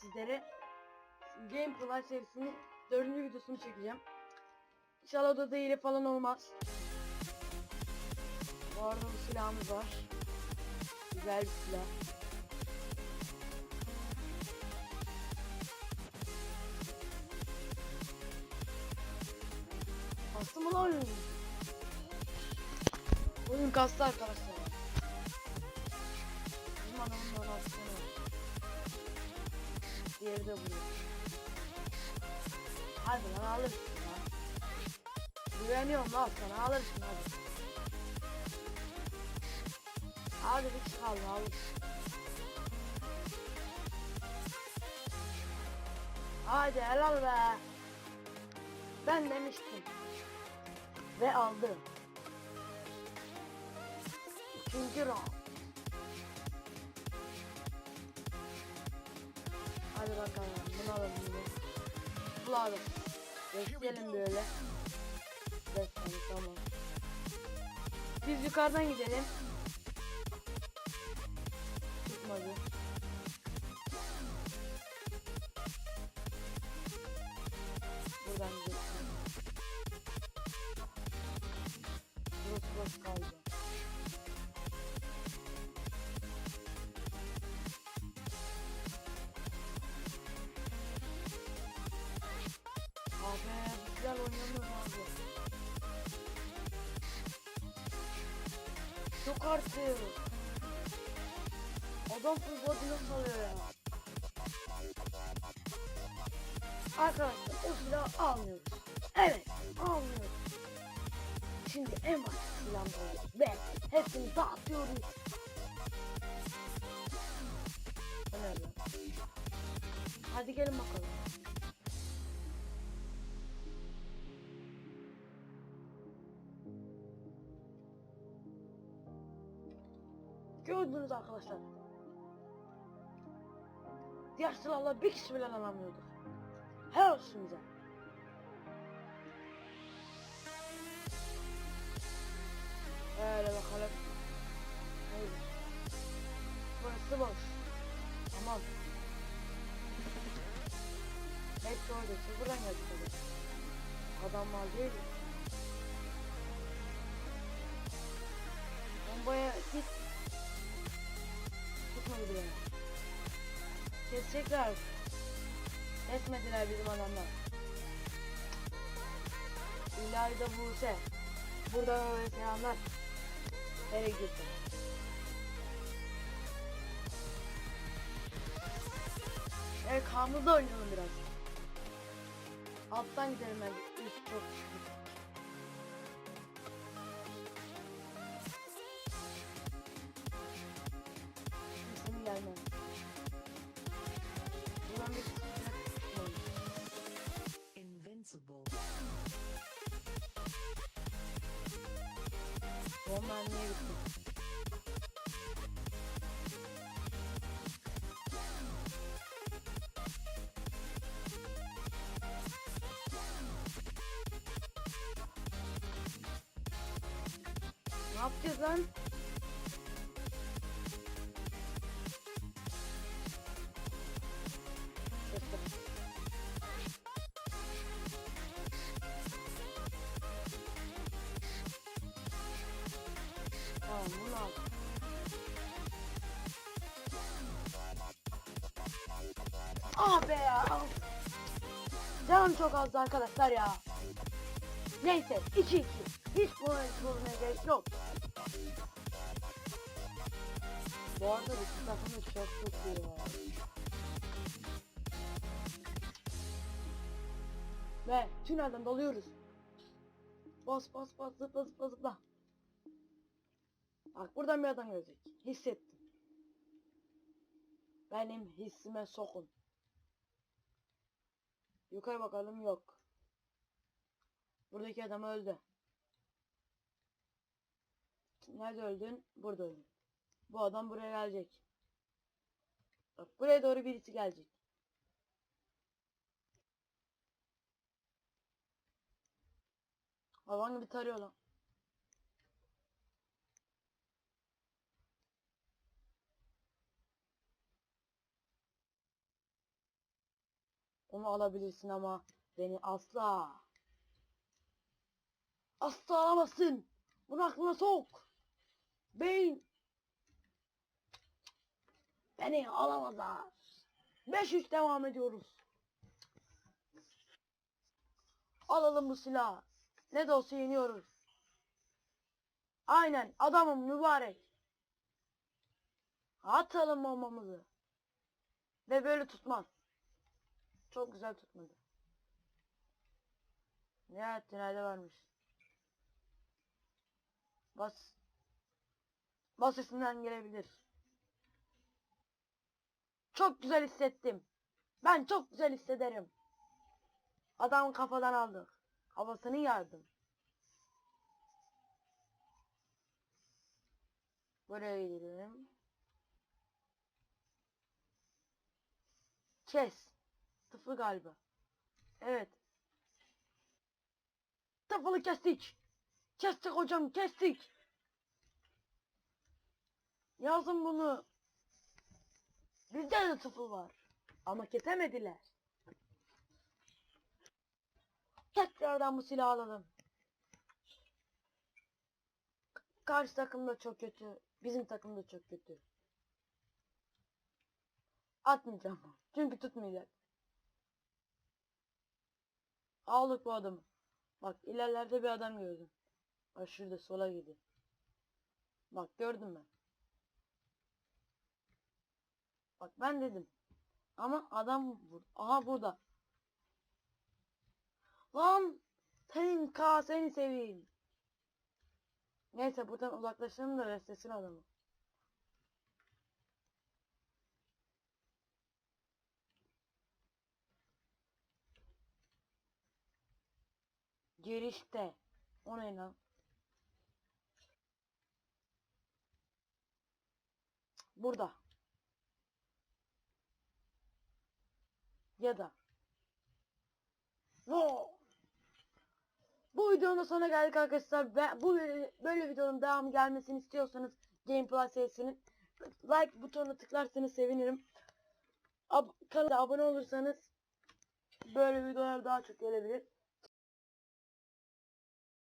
sizlere Gameplay serisinin dördüncü videosunu çekeceğim. İnşallah odada hile falan olmaz. Bu arada bu silahımız var. Güzel bir silah. Kastı mı lan oyun? Oyun kastı arkadaşlar. Diğeri de vuruyor. Hadi lan alırsın lan. Güveniyorum lan sana alırsın hadi. Hadi bir çıkalım alırsın. Hadi helal be. Ben demiştim. Ve aldım. İkinci round. Hadi bakalım bunu alalım bunu. Bulalım. Bekleyelim böyle. Bekleyelim tamam. Biz yukarıdan gidelim. Tutmadı. Çok artık. Adam full body'ne salıyor ya. Arkadaşlar o silahı almıyoruz. Evet almıyoruz. Şimdi en basit silahımız alıyoruz ve hepsini dağıtıyoruz. Önemli. Hadi gelin bakalım. Gördünüz arkadaşlar. Diğer silahla bir kişi bile alamıyorduk. Helal olsun bize. Öyle bakalım. Haydi. Burası boş. Tamam. Hepsi orada. Siz buradan geldik. Adam var değil mi? Bombaya git. Kesecekler. Kesmediler bizim adamlar. İlayda Buse. Buradan öyle selamlar. Nereye gitti? Evet kanımızda oynayalım biraz. Alttan gidelim ben. Üst çok şükür. Niye gitti? Ne yapacağız lan? Ah be ya. Canım çok azdı arkadaşlar ya. Neyse 2-2. Hiç bu bozmaya gerek yok. Bu arada bu takımı çok kötü ya. Ve tünelden dalıyoruz. Bas bas bas zıpla zıpla zıpla. Bak buradan bir adam görecek. Hissettim. Benim hissime sokun. Yukarı bakalım yok. Buradaki adam öldü. Nerede öldün? Burada öldün. Bu adam buraya gelecek. Bak buraya doğru birisi gelecek. Havan gibi tarıyor lan. Onu alabilirsin ama beni asla. Asla alamazsın. Bunu aklına sok. Beyin. Beni alamazlar. 5-3 devam ediyoruz. Alalım bu silahı. Ne de olsa yeniyoruz. Aynen adamım mübarek. Atalım bombamızı. Ve böyle tutmaz. Çok güzel tutmadı. Nihayet tünelde varmış. Bas. Bas sesinden gelebilir. Çok güzel hissettim. Ben çok güzel hissederim. Adamı kafadan aldık. Havasını yardım. Buraya gidelim. Kes. Tıfı galiba. Evet. Tıfılı kestik. Kestik hocam kestik. Yazın bunu. Bizde de tıfıl var. Ama kesemediler. Tekrardan bu silahı alalım. Karşı takım da çok kötü. Bizim takım da çok kötü. Atmayacağım. Çünkü tutmayacak. Aldık bu adamı. Bak ilerlerde bir adam gördüm. Bak şurada sola gidiyor. Bak gördüm ben. Bak ben dedim. Ama adam bur Aha burada. Lan senin ka seni seveyim. Neyse buradan uzaklaşalım da restesin adamı. Girişte. O ne lan? Burada. Ya da. No. Bu videonun da sonuna geldik arkadaşlar. Ben, bu böyle videonun devamı gelmesini istiyorsanız Gameplay serisinin like butonuna tıklarsanız sevinirim. Ab kanala abone olursanız böyle videolar daha çok gelebilir.